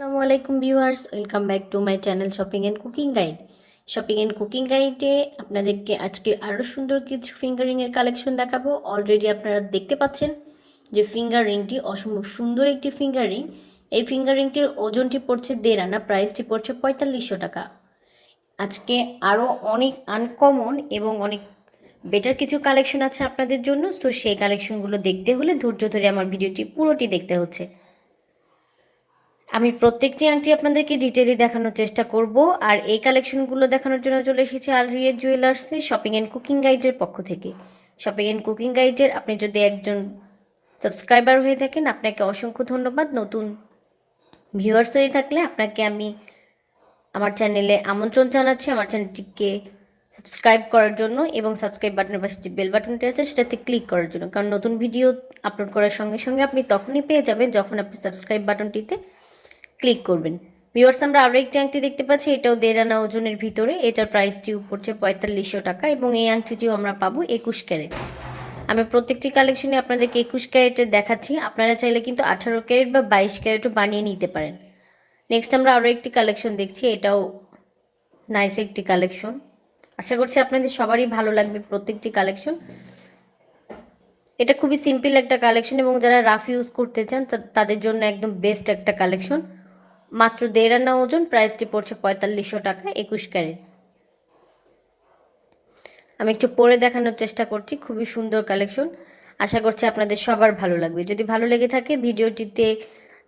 আসসালামু আলাইকুম viewers, welcome back to my channel shopping and cooking guide. Shopping and cooking গাইডে আপনাদেরকে আজকে আরও সুন্দর কিছু ফিঙ্গারিংয়ের কালেকশন দেখাবো। অলরেডি আপনারা দেখতে পাচ্ছেন যে ফিঙ্গার রিংটি অসম্ভব সুন্দর একটি ফিঙ্গার। রিং এই ফিঙ্গার রিংটির ওজনটি পড়ছে দেড় আনা প্রাইসটি পড়ছে পঁয়তাল্লিশশো টাকা। আজকে আরও অনেক আনকমন এবং অনেক বেটার কিছু কালেকশন আছে আপনাদের জন্য। সো সেই কালেকশনগুলো দেখতে হলে ধৈর্য ধরে আমার ভিডিওটি পুরোটি দেখতে হচ্ছে। আমি প্রত্যেকটি আংটি আপনাদেরকে ডিটেইলি দেখানোর চেষ্টা করব, আর এই কালেকশনগুলো দেখানোর জন্য চলে এসেছি আলরিয়া জুয়েলার্সে শপিং অ্যান্ড কুকিং গাইডের পক্ষ থেকে। শপিং অ্যান্ড কুকিং গাইডের আপনি যদি একজন সাবস্ক্রাইবার হয়ে থাকেন, আপনাকে অসংখ্য ধন্যবাদ। নতুন ভিউয়ার্স হয়ে থাকলে আপনাকে আমি আমার চ্যানেলে আমন্ত্রণ জানাচ্ছি। আমার চ্যানেলটিকে সাবস্ক্রাইব করার জন্য এবং সাবস্ক্রাইব বাটনের পাশে যে বেল বাটনটি আছে, সেটাতে ক্লিক করার জন্য। কারণ নতুন ভিডিও আপলোড করার সঙ্গে সঙ্গে আপনি তখনই পেয়ে যাবেন যখন আপনি সাবস্ক্রাইব বাটনটিতে ক্লিক করবেন। ভিউয়ার্স, আমরা আরও একটি আংটি দেখতে পাচ্ছি। এটাও দেড় আনা ওজনের ভিতরে। এটার প্রাইসটি পড়ছে পঁয়তাল্লিশশো টাকা এবং এই আংটিটিও আমরা পাবো একুশ ক্যারেট। আমি প্রত্যেকটি কালেকশনে আপনাদেরকে একুশ ক্যারেটের দেখাচ্ছি। আপনারা চাইলে কিন্তু আঠারো ক্যারেট বা বাইশ ক্যারেটও বানিয়ে নিতে পারেন। নেক্সট আমরা আরও একটি কালেকশন দেখছি। এটাও নাইস একটি কালেকশন আশা করছি আপনাদের সবারই ভালো লাগবে প্রত্যেকটি কালেকশন এটা খুবই সিম্পল একটা কালেকশন এবং যারা রাফ ইউজ করতে চান তাদের জন্য একদম বেস্ট একটা কালেকশন মাত্র দেড় আনা ওজন প্রাইসটি পড়ছে পঁয়তাল্লিশশো টাকা, একুশ ক্যারেট। আমি একটু পরে দেখানোর চেষ্টা করছি, খুবই সুন্দর কালেকশন আশা করছি আপনাদের সবার ভালো লাগবে। যদি ভালো লেগে থাকে, ভিডিওটিতে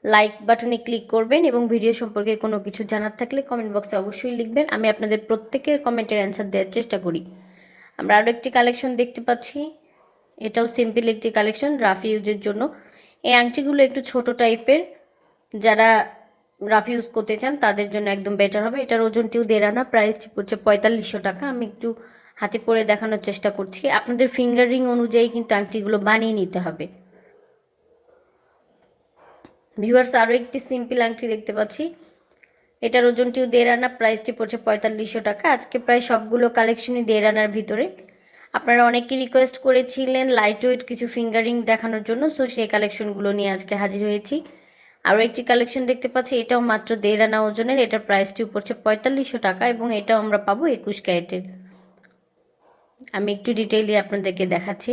লাইক বাটনে ক্লিক করবেন এবং ভিডিও সম্পর্কে কোনো কিছু জানার থাকলে কমেন্ট বক্সে অবশ্যই লিখবেন। আমি আপনাদের প্রত্যেকের কমেন্টের অ্যান্সার দেওয়ার চেষ্টা করি। আমরা আরও একটি কালেকশন দেখতে পাচ্ছি। এটাও সিম্পল একটি কালেকশন রাফ ইউজের জন্য। এই আংটিগুলো একটু ছোট টাইপের যারা রাফ ইউজ করতে চান, তাদের জন্য একদম বেটার হবে। এটার ওজনটিও দেড় আনা প্রাইসটি পড়ছে পঁয়তাল্লিশশো টাকা। আমি একটু হাতে পরে দেখানোর চেষ্টা করছি। আপনাদের ফিঙ্গার রিং অনুযায়ী কিন্তু আংটিগুলো বানিয়ে নিতে হবে। ভিউয়ার্স আরও একটি সিম্পল আংটি দেখতে পাচ্ছি। এটার ওজনটিও দেড় আনা প্রাইসটি পড়ছে পঁয়তাল্লিশশো টাকা। আজকে প্রায় সবগুলো কালেকশনই দেড় আনার ভিতরে। আপনারা অনেকে রিকোয়েস্ট করেছিলেন লাইট ওয়েট কিছু ফিঙ্গারিং দেখানোর জন্য সো সেই কালেকশনগুলো নিয়ে আজকে হাজির হয়েছি। আরও একটি কালেকশন দেখতে পাচ্ছি, এটাও মাত্র দেড় আনা ওজনের, এটার প্রাইসটি পড়ছে পঁয়তাল্লিশশো টাকা এবং এটাও আমরা পাবো একুশ ক্যারেটের। আমি একটু ডিটেইলি আপনাদেরকে দেখাচ্ছি।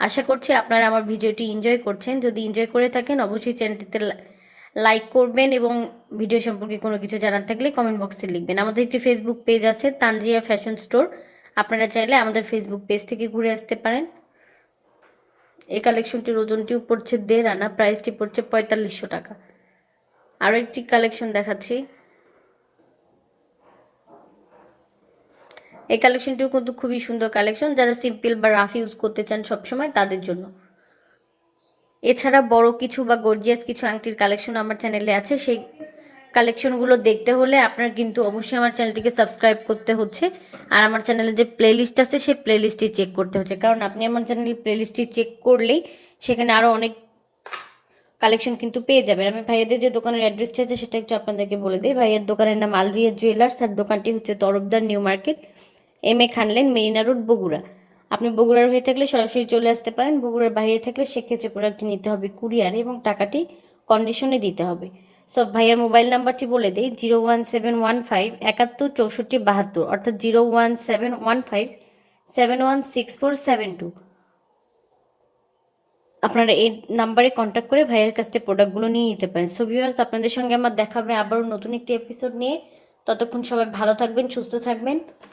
আশা করছি আপনারা আমার ভিডিওটি এনজয় করছেন। যদি এনজয় করে থাকেন, অবশ্যই চ্যানেলটিতে লাইক করবেন এবং ভিডিও সম্পর্কে কোনো কিছু জানার থাকলে কমেন্ট বক্সে লিখবেন। আমাদের একটি ফেসবুক পেজ আছে, তানজিয়া ফ্যাশন স্টোর আপনারা চাইলে আমাদের ফেসবুক পেজ থেকে ঘুরে আসতে পারেন। এই কালেকশনটির ওজনটিও পড়ছে দেড় আনা, প্রাইসটি পড়ছে পঁয়তাল্লিশশো টাকা। আরও একটি কালেকশন দেখাচ্ছি। এই কালেকশনটিও কিন্তু খুবই সুন্দর কালেকশন। যারা সিম্পল বা রাফ ইউজ করতে চান সবসময় তাদের জন্য। এছাড়া বড় কিছু বা গর্জিয়াস কিছু আংটির কালেকশন আমার চ্যানেলে আছে। সেই কালেকশনগুলো দেখতে হলে আপনার কিন্তু অবশ্যই আমার চ্যানেলটিকে সাবস্ক্রাইব করতে হচ্ছে। আর আমার চ্যানেলে যে প্লেলিস্ট আছে সেই প্লেলিস্টটি চেক করতে হচ্ছে। কারণ আপনি আমার চ্যানেলের প্লেলিস্টটি চেক করলেই সেখানে আরও অনেক কালেকশন কিন্তু পেয়ে যাবেন। আমি ভাইয়াদের যে দোকানের অ্যাড্রেসটি আছে, সেটা একটু আপনাদেরকে বলে দিই। ভাইয়ের দোকানের নাম আলরিয়া জুয়েলার্স তার দোকানটি হচ্ছে Tarafdar new market M A খানলেন Marina road Bogura. আপনি বগুড়ার হয়ে থাকলে সরাসরি চলে আসতে পারেন। বগুড়ার বাইরে থাকলে সেক্ষেত্রে প্রোডাক্টটি নিতে হবে কুরিয়ারে এবং টাকাটি কন্ডিশনে দিতে হবে। সব ভাইয়ার মোবাইল নাম্বারটি বলে দিই, zero one seven one five একাত্তর চৌষট্টি বাহাত্তর, অর্থাৎ zero one seven one five, seven one six four seven two. আপনারা এই নাম্বারে কন্ট্যাক্ট করে ভাইয়ের কাছ থেকে প্রোডাক্টগুলো নিয়ে নিতে পারেন। সো ভিউয়ার্স আপনাদের সঙ্গে আমার দেখা হবে আবারও নতুন একটি এপিসোড নিয়ে। ততক্ষণ সবাই ভালো থাকবেন, সুস্থ থাকবেন।